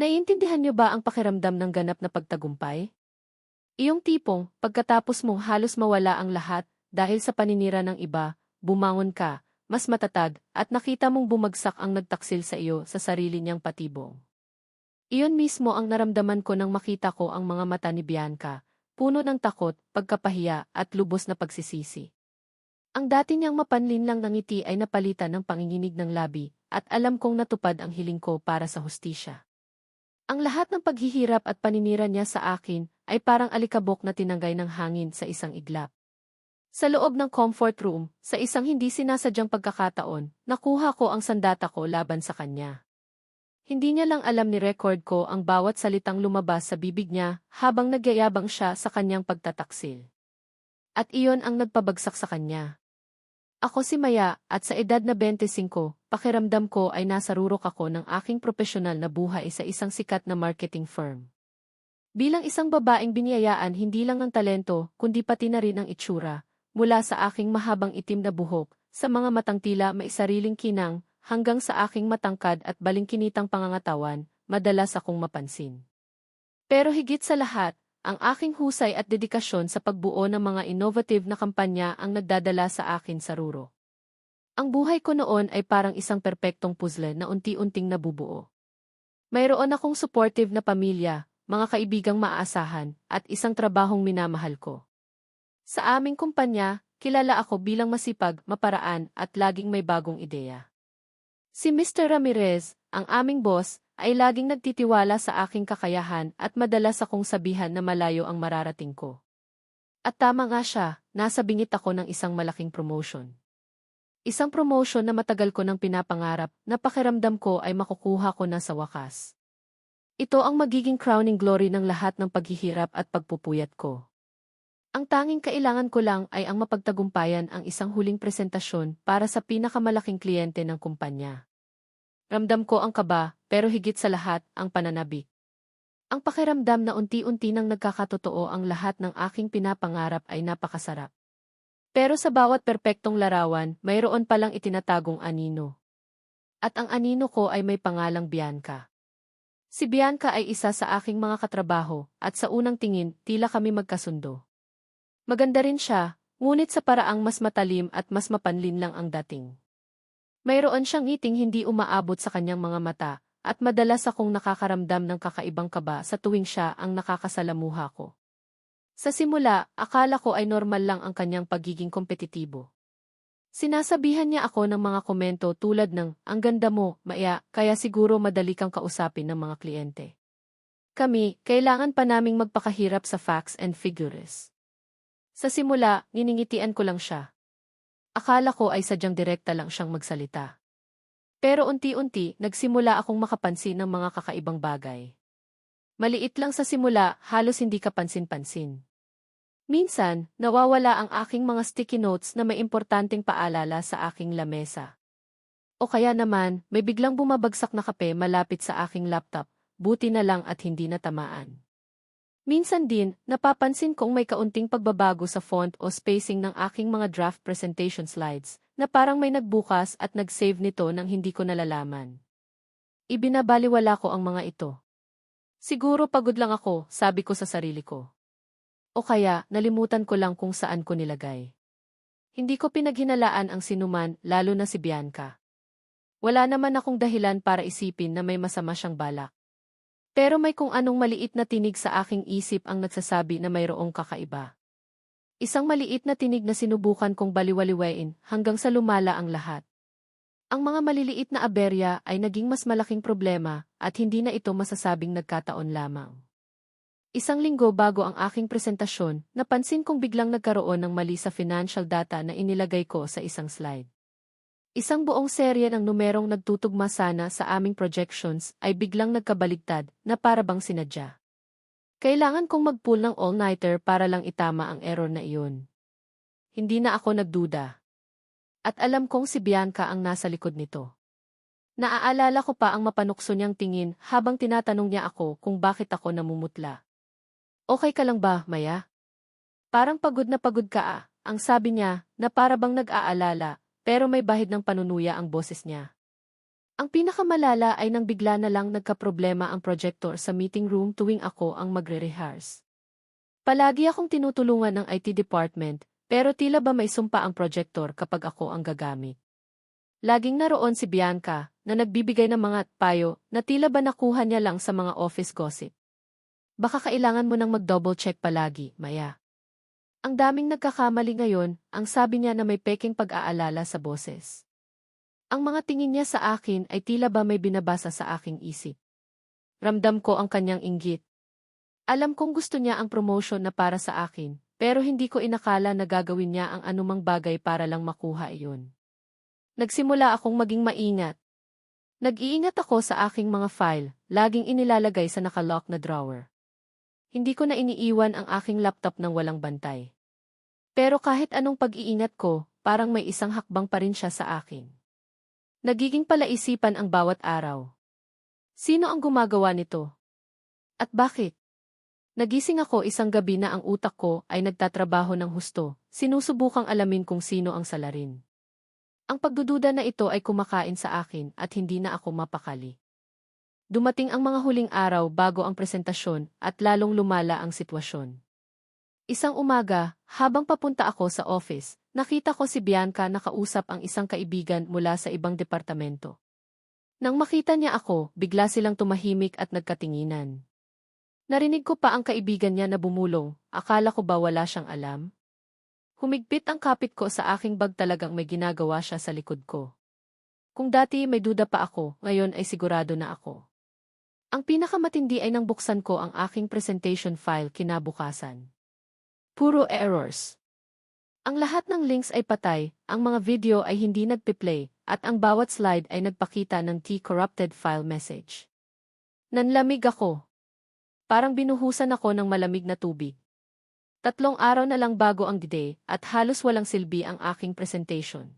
Naiintindihan niyo ba ang pakiramdam ng ganap na pagtagumpay? Iyong tipong, pagkatapos mong halos mawala ang lahat dahil sa paninira ng iba, bumangon ka, mas matatag, at nakita mong bumagsak ang nagtaksil sa iyo sa sarili niyang patibong. Iyon mismo ang naramdaman ko nang makita ko ang mga mata ni Bianca, puno ng takot, pagkapahiya, at lubos na pagsisisi. Ang dati niyang mapanlin lang ng ngiti ay napalitan ng panginginig ng labi, at alam kong natupad ang hiling ko para sa hustisya. Ang lahat ng paghihirap at paninira niya sa akin ay parang alikabok na tinanggay ng hangin sa isang iglap. Sa loob ng comfort room, sa isang hindi sinasadyang pagkakataon, nakuha ko ang sandata ko laban sa kanya. Hindi niya lang alam ni record ko ang bawat salitang lumabas sa bibig niya habang nagyayabang siya sa kanyang pagtataksil. At iyon ang nagpabagsak sa kanya. Ako si Maya, at sa edad na 25, pakiramdam ko ay nasa rurok ako ng aking profesional na buhay sa isang sikat na marketing firm. Bilang isang babaeng biniyayaan hindi lang ng talento, kundi pati na rin ang itsura, mula sa aking mahabang itim na buhok, sa mga matang tila may sariling kinang, hanggang sa aking matangkad at balingkinitang pangangatawan, madalas akong mapansin. Pero higit sa lahat, ang aking husay at dedikasyon sa pagbuo ng mga innovative na kampanya ang nagdadala sa akin sa ruro. Ang buhay ko noon ay parang isang perpektong puzzle na unti-unting nabubuo. Mayroon akong supportive na pamilya, mga kaibigang maaasahan, at isang trabahong minamahal ko. Sa aming kumpanya, kilala ako bilang masipag, maparaan, at laging may bagong ideya. Si Mr. Ramirez, ang aming boss, ay laging nagtitiwala sa aking kakayahan at madalas akong sabihan na malayo ang mararating ko. At tama nga siya, nasa bingit ako ng isang malaking promotion. Isang promotion na matagal ko nang pinapangarap na pakiramdam ko ay makukuha ko na sa wakas. Ito ang magiging crowning glory ng lahat ng paghihirap at pagpupuyat ko. Ang tanging kailangan ko lang ay ang mapagtagumpayan ang isang huling presentasyon para sa pinakamalaking kliyente ng kumpanya. Ramdam ko ang kaba, pero higit sa lahat, ang pananabik. Ang pakiramdam na unti-unti nang nagkakatotoo ang lahat ng aking pinapangarap ay napakasarap. Pero sa bawat perpektong larawan, mayroon palang itinatagong anino. At ang anino ko ay may pangalang Bianca. Si Bianca ay isa sa aking mga katrabaho, at sa unang tingin, tila kami magkasundo. Maganda rin siya, ngunit sa paraang mas matalim at mas mapanlin lang ang dating. Mayroon siyang ngiting hindi umaabot sa kanyang mga mata, at madalas akong nakakaramdam ng kakaibang kaba sa tuwing siya ang nakakasalamuha ko. Sa simula, akala ko ay normal lang ang kanyang pagiging kompetitibo. Sinasabihan niya ako ng mga komento tulad ng, ang ganda mo, maya, kaya siguro madali kang kausapin ng mga kliyente. Kami, kailangan pa naming magpakahirap sa facts and figures. Sa simula, niningitian ko lang siya. Akala ko ay sadyang direkta lang siyang magsalita. Pero unti-unti, nagsimula akong makapansin ng mga kakaibang bagay. Maliit lang sa simula, halos hindi kapansin-pansin. Minsan, nawawala ang aking mga sticky notes na may importanteng paalala sa aking lamesa. O kaya naman, may biglang bumabagsak na kape malapit sa aking laptop, buti na lang at hindi natamaan. Minsan din, napapansin kong may kaunting pagbabago sa font o spacing ng aking mga draft presentation slides, na parang may nagbukas at nag-save nito nang hindi ko nalalaman. Ibinabaliwala ko ang mga ito. Siguro pagod lang ako, sabi ko sa sarili ko. O kaya, nalimutan ko lang kung saan ko nilagay. Hindi ko pinaghinalaan ang sinuman, lalo na si Bianca. Wala naman akong dahilan para isipin na may masama siyang balak. Pero may kung anong maliit na tinig sa aking isip ang nagsasabi na mayroong kakaiba. Isang maliit na tinig na sinubukan kong baliwaliwain hanggang sa lumala ang lahat. Ang mga maliliit na aberya ay naging mas malaking problema at hindi na ito masasabing nagkataon lamang. Isang linggo bago ang aking presentasyon, napansin kong biglang nagkaroon ng mali sa financial data na inilagay ko sa isang slide. Isang buong serye ng numerong nagtutugma sana sa aming projections ay biglang nagkabaligtad na para bang sinadya. Kailangan kong mag-pull ng all-nighter para lang itama ang error na iyon. Hindi na ako nagduda. At alam kong si Bianca ang nasa likod nito. Naaalala ko pa ang mapanukso niyang tingin habang tinatanong niya ako kung bakit ako namumutla. Okay ka lang ba, Maya? Parang pagod na pagod ka ah, ang sabi niya na para bang nag-aalala pero may bahid ng panunuya ang boses niya. Ang pinakamalala ay nang bigla na lang nagkaproblema ang projector sa meeting room tuwing ako ang magre-rehearse. Palagi akong tinutulungan ng IT department, pero tila ba may sumpa ang projector kapag ako ang gagamit. Laging naroon si Bianca, na nagbibigay ng mga payo na tila ba nakuha niya lang sa mga office gossip. Baka kailangan mo nang mag-double check palagi, Maya. Ang daming nagkakamali ngayon, ang sabi niya na may peking pag-aalala sa boses. Ang mga tingin niya sa akin ay tila ba may binabasa sa aking isip. Ramdam ko ang kanyang inggit. Alam kong gusto niya ang promotion na para sa akin, pero hindi ko inakala na gagawin niya ang anumang bagay para lang makuha iyon. Nagsimula akong maging maingat. Nag-iingat ako sa aking mga file, laging inilalagay sa nakalock na drawer. Hindi ko na iniiwan ang aking laptop ng walang bantay. Pero kahit anong pag-iingat ko, parang may isang hakbang pa rin siya sa akin. Nagiging palaisipan ang bawat araw. Sino ang gumagawa nito? At bakit? Nagising ako isang gabi na ang utak ko ay nagtatrabaho ng husto, sinusubukang alamin kung sino ang salarin. Ang pagdududa na ito ay kumakain sa akin at hindi na ako mapakali. Dumating ang mga huling araw bago ang presentasyon at lalong lumala ang sitwasyon. Isang umaga, habang papunta ako sa office, nakita ko si Bianca nakausap ang isang kaibigan mula sa ibang departamento. Nang makita niya ako, bigla silang tumahimik at nagkatinginan. Narinig ko pa ang kaibigan niya na bumulong, akala ko ba wala siyang alam? Humigpit ang kapit ko sa aking bag talagang may ginagawa siya sa likod ko. Kung dati may duda pa ako, ngayon ay sigurado na ako. Ang pinakamatindi ay nang buksan ko ang aking presentation file kinabukasan. Puro errors. Ang lahat ng links ay patay, ang mga video ay hindi nagpi-play, at ang bawat slide ay nagpakita ng T-corrupted file message. Nanlamig ako. Parang binuhusan ako ng malamig na tubig. Tatlong araw na lang bago ang D-Day at halos walang silbi ang aking presentation.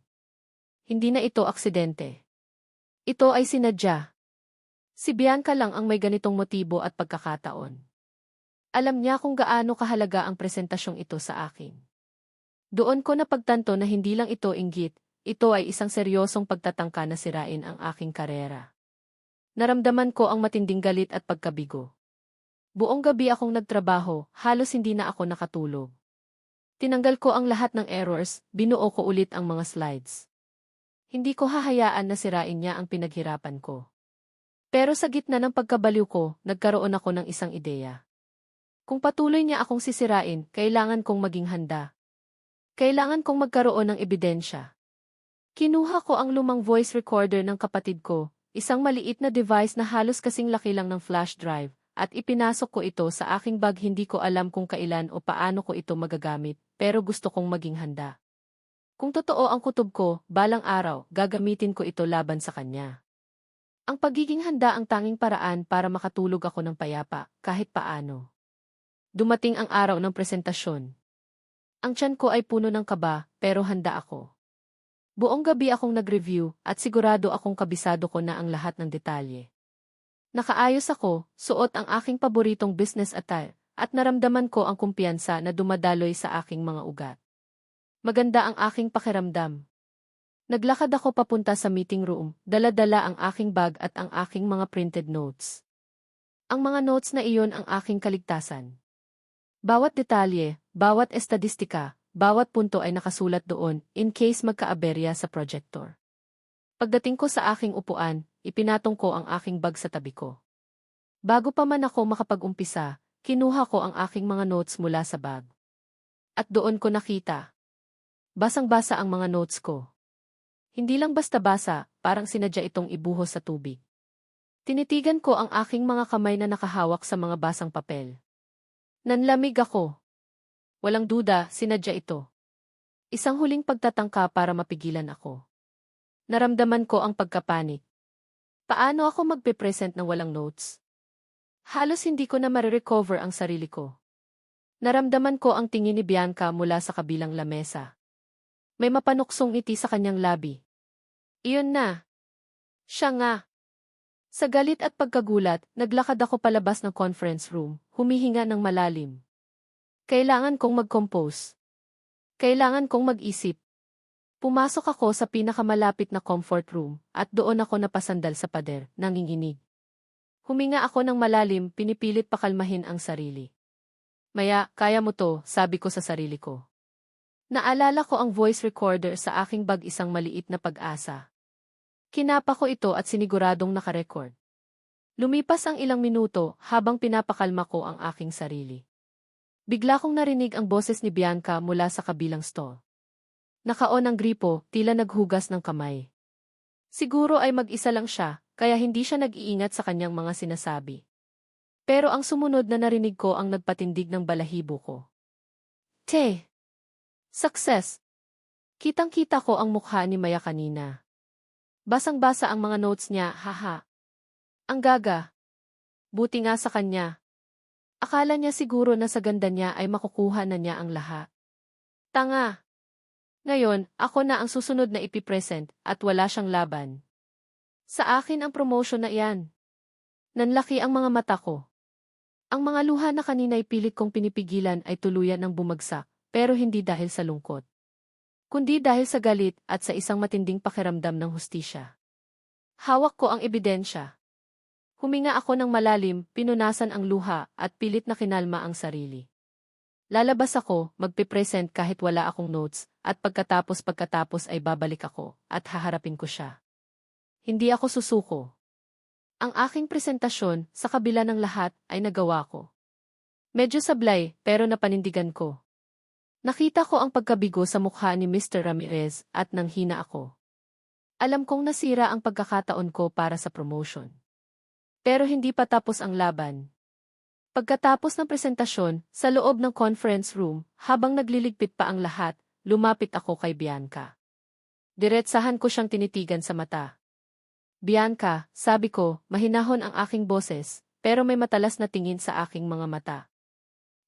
Hindi na ito aksidente. Ito ay sinadya. Si Bianca lang ang may ganitong motibo at pagkakataon. Alam niya kung gaano kahalaga ang presentasyong ito sa akin. Doon ko napagtanto na hindi lang ito inggit, ito ay isang seryosong pagtatangka na sirain ang aking karera. Naramdaman ko ang matinding galit at pagkabigo. Buong gabi akong nagtrabaho, halos hindi na ako nakatulog. Tinanggal ko ang lahat ng errors, binuo ko ulit ang mga slides. Hindi ko hahayaan na sirain niya ang pinaghirapan ko. Pero sa gitna ng pagkabaliw ko, nagkaroon ako ng isang ideya. Kung patuloy niya akong sisirain, kailangan kong maging handa. Kailangan kong magkaroon ng ebidensya. Kinuha ko ang lumang voice recorder ng kapatid ko, isang maliit na device na halos kasing laki lang ng flash drive, at ipinasok ko ito sa aking bag hindi ko alam kung kailan o paano ko ito magagamit, pero gusto kong maging handa. Kung totoo ang kutob ko, balang araw, gagamitin ko ito laban sa kanya. Ang pagiging handa ang tanging paraan para makatulog ako ng payapa, kahit paano. Dumating ang araw ng presentasyon. Ang tiyan ko ay puno ng kaba, pero handa ako. Buong gabi akong nag-review at sigurado akong kabisado ko na ang lahat ng detalye. Nakaayos ako, suot ang aking paboritong business attire, at naramdaman ko ang kumpiyansa na dumadaloy sa aking mga ugat. Maganda ang aking pakiramdam, Naglakad ako papunta sa meeting room, dala-dala ang aking bag at ang aking mga printed notes. Ang mga notes na iyon ang aking kaligtasan. Bawat detalye, bawat estadistika, bawat punto ay nakasulat doon in case magkaaberya sa projector. Pagdating ko sa aking upuan, ipinatong ko ang aking bag sa tabi ko. Bago pa man ako makapag-umpisa, kinuha ko ang aking mga notes mula sa bag. At doon ko nakita. Basang-basa ang mga notes ko. Hindi lang basta-basa, parang sinadya itong ibuhos sa tubig. Tinitigan ko ang aking mga kamay na nakahawak sa mga basang papel. Nanlamig ako. Walang duda, sinadya ito. Isang huling pagtatangka para mapigilan ako. Naramdaman ko ang pagkapanik. Paano ako magpe-present ng walang notes? Halos hindi ko na marirecover ang sarili ko. Naramdaman ko ang tingin ni Bianca mula sa kabilang lamesa. May mapanuksong ngiti sa kanyang labi. Iyon na. Siya nga. Sa galit at pagkagulat, naglakad ako palabas ng conference room, humihinga ng malalim. Kailangan kong mag-compose. Kailangan kong mag-isip. Pumasok ako sa pinakamalapit na comfort room at doon ako napasandal sa pader, nanginginig. Huminga ako ng malalim, pinipilit pakalmahin ang sarili. Maya, kaya mo to, sabi ko sa sarili ko. Naalala ko ang voice recorder sa aking bag isang maliit na pag-asa. Kinapa ko ito at siniguradong nakarecord. Lumipas ang ilang minuto habang pinapakalma ko ang aking sarili. Bigla kong narinig ang boses ni Bianca mula sa kabilang stall. Nakaon ang gripo, tila naghugas ng kamay. Siguro ay mag-isa lang siya, kaya hindi siya nag-iingat sa kanyang mga sinasabi. Pero ang sumunod na narinig ko ang nagpatindig ng balahibo ko. Te! Success! Kitang-kita ko ang mukha ni Maya kanina. Basang-basa ang mga notes niya, haha. Ang gaga. Buti nga sa kanya. Akala niya siguro na sa ganda niya ay makukuha na niya ang lahat. Tanga! Ngayon, ako na ang susunod na ipipresent at wala siyang laban. Sa akin ang promotion na iyan. Nanlaki ang mga mata ko. Ang mga luha na kanina'y pilit kong pinipigilan ay tuluyan ng bumagsak, pero hindi dahil sa lungkot. Kundi dahil sa galit at sa isang matinding pakiramdam ng hustisya. Hawak ko ang ebidensya. Huminga ako ng malalim, pinunasan ang luha at pilit na kinalma ang sarili. Lalabas ako, magpipresent kahit wala akong notes, at pagkatapos pagkatapos ay babalik ako, at haharapin ko siya. Hindi ako susuko. Ang aking presentasyon, sa kabila ng lahat, ay nagawa ko. Medyo sablay, pero napanindigan ko. Nakita ko ang pagkabigo sa mukha ni Mr. Ramirez at nanghina ako. Alam kong nasira ang pagkakataon ko para sa promotion. Pero hindi pa tapos ang laban. Pagkatapos ng presentasyon, sa loob ng conference room, habang nagliligpit pa ang lahat, lumapit ako kay Bianca. Diretsahan ko siyang tinitigan sa mata. Bianca, sabi ko, mahinahon ang aking boses, pero may matalas na tingin sa aking mga mata.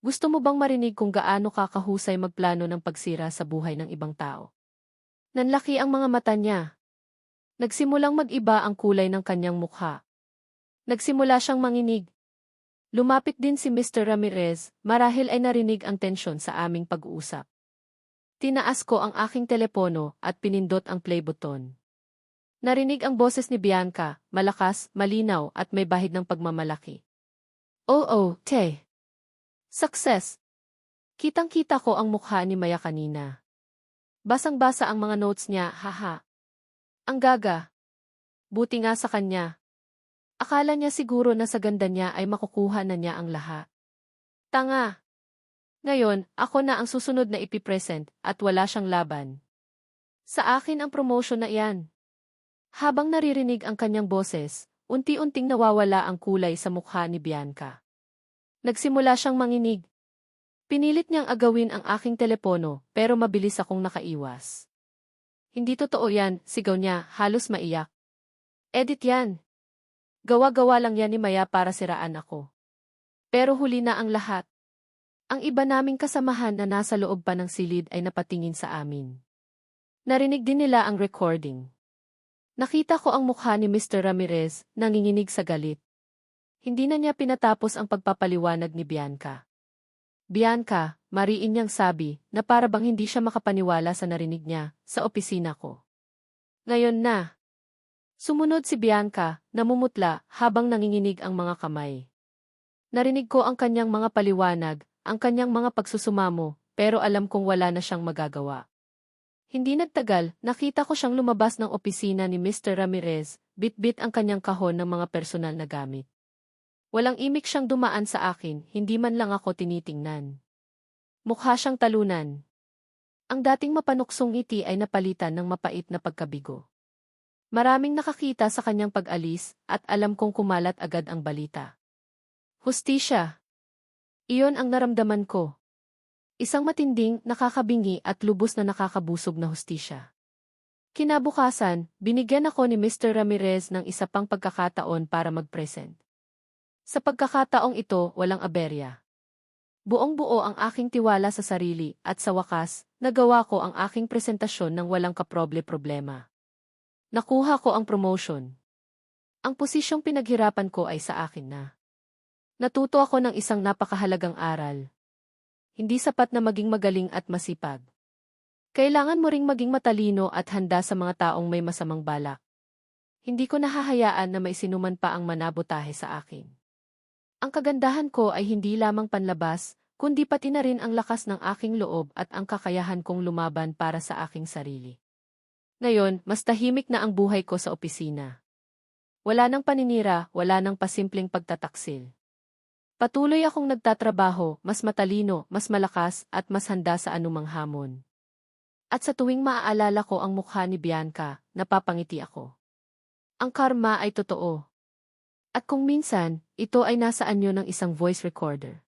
Gusto mo bang marinig kung gaano kakahusay magplano ng pagsira sa buhay ng ibang tao? Nanlaki ang mga mata niya. Nagsimulang mag-iba ang kulay ng kanyang mukha. Nagsimula siyang manginig, Lumapit din si Mr. Ramirez, marahil ay narinig ang tensyon sa aming pag-uusap. Tinaas ko ang aking telepono at pinindot ang play button. Narinig ang boses ni Bianca, malakas, malinaw at may bahid ng pagmamalaki. Oo, oh, te. Success. Kitang-kita ko ang mukha ni Maya kanina. Basang-basa ang mga notes niya, haha. Ang gaga. Buti nga sa kanya, Akala niya siguro na sa ganda niya ay makukuha na niya ang lahat. Tanga! Ngayon, ako na ang susunod na ipipresent at wala siyang laban. Sa akin ang promotion na iyan. Habang naririnig ang kanyang boses, unti-unting nawawala ang kulay sa mukha ni Bianca. Nagsimula siyang manginig. Pinilit niyang agawin ang aking telepono pero mabilis akong nakaiwas. Hindi totoo yan, sigaw niya, halos maiyak. Edit yan, Gawa-gawa lang yan ni Maya para siraan ako. Pero huli na ang lahat. Ang iba naming kasamahan na nasa loob pa ng silid ay napatingin sa amin. Narinig din nila ang recording. Nakita ko ang mukha ni Mr. Ramirez, nanginginig sa galit. Hindi na niya pinatapos ang pagpapaliwanag ni Bianca. Bianca, mariin niyang sabi, na para bang hindi siya makapaniwala sa narinig niya, sa opisina ko. Ngayon na, Sumunod si Bianca, namumutla habang nanginginig ang mga kamay. Narinig ko ang kanyang mga paliwanag, ang kanyang mga pagsusumamo, pero alam kong wala na siyang magagawa. Hindi nagtagal, nakita ko siyang lumabas ng opisina ni Mr. Ramirez, bit-bit ang kanyang kahon ng mga personal na gamit. Walang imik siyang dumaan sa akin, hindi man lang ako tinitingnan. Mukha siyang talunan. Ang dating mapanuksong ngiti ay napalitan ng mapait na pagkabigo. Maraming nakakita sa kanyang pag-alis at alam kong kumalat agad ang balita. Hustisya. Iyon ang naramdaman ko. Isang matinding, nakakabingi at lubos na nakakabusog na hustisya. Kinabukasan, binigyan ako ni Mr. Ramirez ng isa pang pagkakataon para mag-present. Sa pagkakataong ito, walang aberya. Buong-buo ang aking tiwala sa sarili at sa wakas, nagawa ko ang aking presentasyon ng walang kaproble-problema. Nakuha ko ang promotion. Ang posisyong pinaghirapan ko ay sa akin na. Natuto ako ng isang napakahalagang aral. Hindi sapat na maging magaling at masipag. Kailangan mo ring maging matalino at handa sa mga taong may masamang balak. Hindi ko nahahayaan na may sinuman pa ang manabotahe sa akin. Ang kagandahan ko ay hindi lamang panlabas, kundi pati na rin ang lakas ng aking loob at ang kakayahan kong lumaban para sa aking sarili. Ngayon, mas tahimik na ang buhay ko sa opisina. Wala nang paninira, wala nang pasimpleng pagtataksil. Patuloy akong nagtatrabaho, mas matalino, mas malakas, at mas handa sa anumang hamon. At sa tuwing maaalala ko ang mukha ni Bianca, napapangiti ako. Ang karma ay totoo. At kung minsan, ito ay nasa anyo ng isang voice recorder.